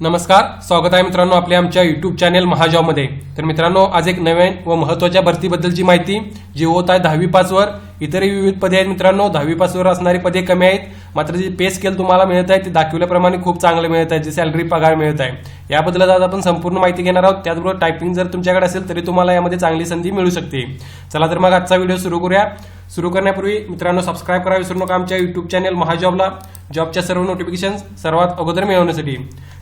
नमस्कार स्वागत आहे मित्रांनो आपल्या आमच्या युट्यूब चॅनेल महाजॉबमध्ये तर मित्रांनो आज एक नवीन व महत्त्वाच्या भरतीबद्दलची माहिती जी होत आहे दहावी पासवर इतरही विविध पदे आहेत मित्रांनो दहावी पासवर असणारी पदे कमी आहेत. मात्र जे पे स्केल तुम्हाला मिळत आहे ते दाखवल्याप्रमाणे खूप चांगले मिळत आहे जे सॅलरी पगार मिळत आहे. याबद्दल आज आपण संपूर्ण माहिती घेणार आहोत. त्याचबरोबर टायपिंग जर तुमच्याकडे असेल तरी तुम्हाला यामध्ये चांगली संधी मिळू शकते. चला तर मग आजचा व्हिडिओ सुरू करूया. सुरू करण्यापूर्वी मित्रांनो सबस्क्राईब करा विसरू नका आमच्या युट्यूब चॅनेल महाजॉबला. जॉबच्या सर्व नोटिफिकेशन सर्वात अगोदर मिळवण्यासाठी.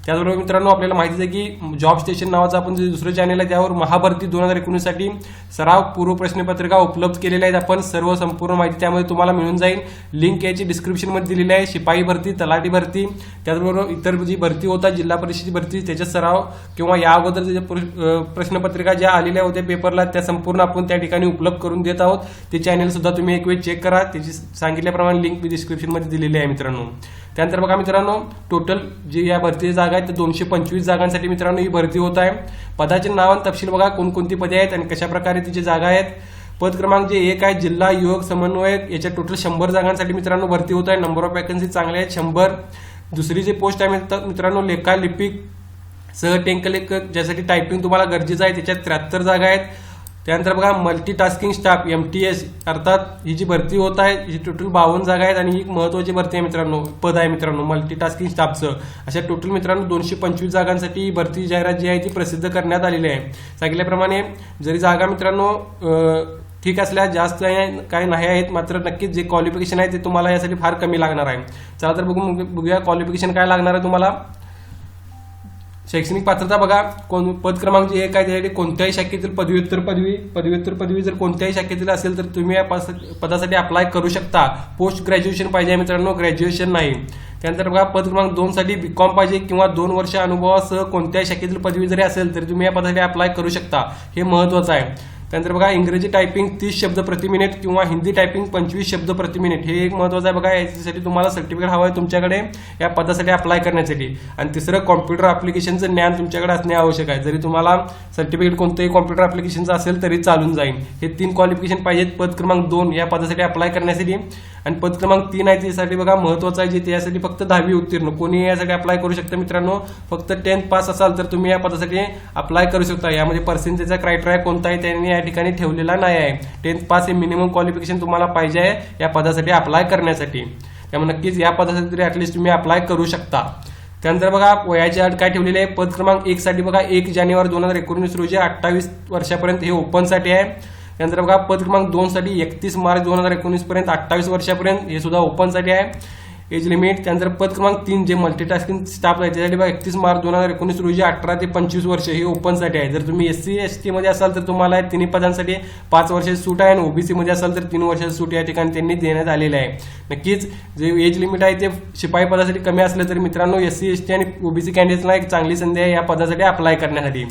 त्याचबरोबर मित्रांनो आपल्याला माहितीच आहे की जॉब स्टेशन नावाचं आपण जे दुसरं चॅनल आहे त्यावर महाभरती दोन हजार एकोणीससाठी सराव पूर्व प्रश्नपत्रिका उपलब्ध केलेल्या आहेत. आपण सर्व संपूर्ण माहिती त्यामध्ये तुम्हाला मिळून जाईल. लिंक याची डिस्क्रिप्शनमध्ये दिलेली आहे. शिपाई भरती तलाठी भरती त्याचबरोबर इतर जी भरती होता जिल्हा परिषदेची भरती त्याच्या सराव किंवा या अगोदर ज्या प्र- प्रश्नपत्रिका ज्या आलेल्या होत्या पेपरला त्या संपूर्ण आपण त्या ठिकाणी उपलब्ध करून देत आहोत. ते चॅनल सुद्धा तुम्ही एक वेळ चेक करा. त्याची सांगितल्याप्रमाणे लिंक मी डिस्क्रिप्शनमध्ये दिलेली आहे मित्रांनो. त्यानंतर बघा मित्रांनो टोटल जी या भरतीची जागा आहेत तर दोनशे पंचवीस जागांसाठी मित्रांनो ही भरती होत आहे. पदाचे नाव आणि तपशील बघा कोणकोणती पदे आहेत आणि कशा प्रकारे तिची जागा आहेत. पद क्रमांक जे एक आहे जिल्हा युवक समन्वयक याच्या टोटल शंभर जागांसाठी मित्रांनो भरती होत आहे. नंबर ऑफ वॅकन्सी चांगले आहेत शंभर. दुसरी जी पोस्ट आहे मित्रांनो लेखा लिपिक सह टेंकलेखक ज्यासाठी टायपिंग तुम्हाला गरजेचं आहे त्याच्यात त्र्याहत्तर जागा आहेत. त्यानंतर बघा multitasking staff M T S अर्थात ही जी भरती होत आहे ही टोटल बावन्न जागा आहेत आणि ही महत्त्वाची महत्वाची भरती आहे मित्रांनो पद आहे मित्रांनो मल्टीटास्किंग स्टाफचं अशा टोटल मित्रांनो दोनशे पंचवीस जागांसाठी ही भरती जाहिरात जी आहे ती प्रसिद्ध करण्यात आलेली आहे. सांगितल्याप्रमाणे जरी जागा मित्रांनो ठीक असल्या जास्त काही काय नाही आहेत मात्र नक्कीच जे क्वालिफिकेशन आहे ते तुम्हाला यासाठी फार कमी लागणार आहे. चला तर बघू बघूया क्वालिफिकेशन काय लागणार आहे तुम्हाला. शैक्षणिक पात्रता बघा कोण पद क्रमांक जे एक आहे त्यासाठी कोणत्याही शाखेतील पदव्युत्तर पदवी पदव्युत्तर पदवी जर कोणत्याही शाखेतील असेल तर तुम्ही या पदासाठी अप्लाय करू शकता. पोस्ट ग्रॅज्युएशन पाहिजे मित्रांनो ग्रॅज्युएशन नाही. त्यानंतर बघा पद क्रमांक दोन साठी बीकॉम पाहिजे किंवा दोन वर्ष अनुभवासह कोणत्याही शाखेतील पदवी जरी असेल तरी तुम्ही या पदासाठी अप्लाय करू शकता. हे महत्वाचं आहे. त्यानंतर बघा इंग्रजी टायपिंग तीस शब्द प्रति मिनिट किंवा हिंदी टायपिंग पंचवीस शब्द प्रति मिनिट हे एक महत्वाचं आहे बघा याच्यासाठी तुम्हाला सर्टिफिकेट हवं आहे तुमच्याकडे या पदासाठी अप्लाय करण्यासाठी. आणि तिसरं कॉम्प्युटर ॲप्लिकेशनचं ज्ञान तुमच्याकडे असणे आवश्यक आहे. जरी तुम्हाला सर्टिफिकेट कोणतंही कॉम्प्युटर ॲप्लिकेशनचं असेल तरी चालून जाईल. हे तीन क्वालिफिकेशन पाहिजेत. पद क्रमांक दोन या पदासाठी अप्लाय करण्यासाठी. आणि पद क्रमांक तीन आहे त्यासाठी बघा महत्वाचं आहे जे त्यासाठी फक्त दहावी उत्तीर्ण. कोणी यासाठी अप्लाय करू शकतं मित्रांनो? फक्त टेन्थ पास असाल तर तुम्ही या पदासाठी अप्लाय करू शकता. यामध्ये पर्सेंटेजचा क्रायटेरिया कोणता आहे त्यांनी या ठिकाणी ठेवलेला नाही आहे. टेन्थ पास हे मिनिमम क्वालिफिकेशन तुम्हाला पाहिजे आहे या पदासाठी अप्लाय करण्यासाठी. त्यामुळे नक्कीच या पदासाठी तरी ॲटलिस्ट तुम्ही अप्लाय करू शकता. त्यानंतर बघा वयाची अट काय ठेवलेली आहे? पद क्रमांक एक साठी बघा एक जानेवारी दोन हजार एकोणीस रोजी अठ्ठावीस वर्षापर्यंत हे ओपनसाठी आहे. त्यानंतर बघा पद क्रमांक दोन साठी एकतीस मार्च दोन हजार एकोणीस पर्यंत अठ्ठावीस वर्षापर्यंत हे सुद्धा ओपनसाठी आहे. एज लिमिट त्यानंतर पद क्रमांक तीन जे मल्टीटास्किंग स्टाफ आहे त्यासाठी बघा एकतीस मार्च दोन हजार एकोणीस रोजी अठरा ते पंचवीस वर्ष हे ओपनसाठी आहे. जर तुम्ही एस सी एस टी मध्ये असाल तर तुम्हाला तिन्ही पदांसाठी पाच वर्षाची सूट आहे आणि ओबीसी मध्ये असाल तर तीन वर्षाची सूट या ठिकाणी त्यांनी देण्यात आलेली आहे. नक्कीच जे एज लिमिट आहे ते शिपाई पदासाठी कमी असलं तर मित्रांनो एस सी एस टी आणि ओबीसी कॅन्डिडेटला एक चांगली संधी आहे या पदासाठी अप्लाय करण्यासाठी.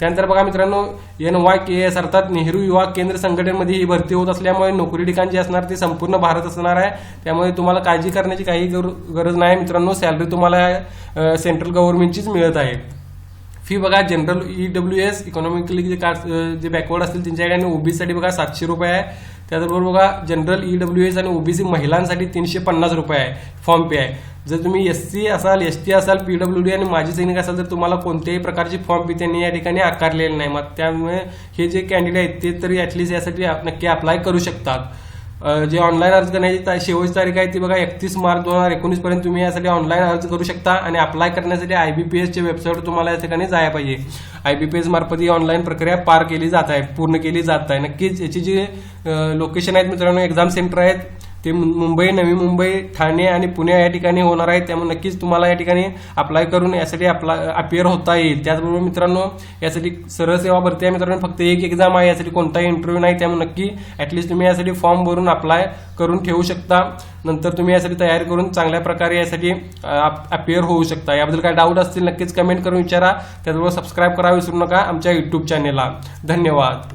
त्यानंतर बघा मित्रांनो एन वाय के एस अर्थात नेहरू युवा केंद्र संघटनेमध्ये ही भरती होत असल्यामुळे नोकरी ठिकाण जे असणार ते संपूर्ण भारत असणार आहे. त्यामुळे तुम्हाला काळजी करण्याची काही गर- गरज नाही मित्रांनो सॅलरी तुम्हाला सेंट्रल गव्हर्नमेंटचीच मिळत आहे. फी बघा general E W S economically जे कास्ट जे बॅकवर्ड असतील त्यांच्याकडे आणि ओबीसीसाठी बघा सातशे रुपये आहे. त्याचबरोबर बघा जनरल ई डब्ल्यू एस आणि ओबीसी महिलांसाठी तीनशे पन्नास रुपये आहे फॉर्म पे आहे. जर तुम्ही एस सी असाल एस टी असाल पीडब्ल्यू डी आणि माजी सैनिक असाल तर तुम्हाला कोणत्याही प्रकारची फॉर्म पे त्यांनी या ठिकाणी आकारलेले नाही. मग त्यामुळे हे जे कॅन्डिडेट आहेत ते तरी ॲटलिस्ट यासाठी नक्की अप्लाय करू शकतात. जे ऑनलाईन अर्ज करण्याची शेवटची तारीख आहे ती बघा एकतीस मार्च दोन हजार एकोणीस पर्यंत तुम्ही यासाठी ऑनलाईन अर्ज करू शकता आणि अप्लाय करण्यासाठी आय बी पी एसच्या वेबसाईट तुम्हाला या ठिकाणी जायला पाहिजे. आय बी पी एस मार्फत ही ऑनलाईन प्रक्रिया पार केली जात आहे पूर्ण केली जात आहे. नक्कीच याची जी लोकेशन आहेत मित्रांनो एक्झाम सेंटर आहेत. ते मुं- मुंबई नवी मुंबई ठाणे आणि पुणे या ठिकाणी होणार आहे. त्यामुळे नक्कीच तुम्हाला या ठिकाणी अप्लाय करून यासाठी अप्ला अपिअर होता येईल. त्याचबरोबर मित्रांनो यासाठी सरळ सेवा भरती आहे. मित्रांनो फक्त एक एक्झाम आहे. यासाठी कोणताही इंटरव्ह्यू नाही. त्यामुळे नक्की ॲटलिस्ट तुम्ही यासाठी फॉर्म भरून अप्लाय करून ठेवू शकता. नंतर तुम्ही यासाठी तयारी करून चांगल्या प्रकारे यासाठी अपिअर होऊ शकता. याबद्दल काय डाऊट असतील नक्कीच कमेंट करून विचारा. त्याचबरोबर सबस्क्राईब करा विसरू नका आमच्या युट्यूब चॅनेलला धन्यवाद.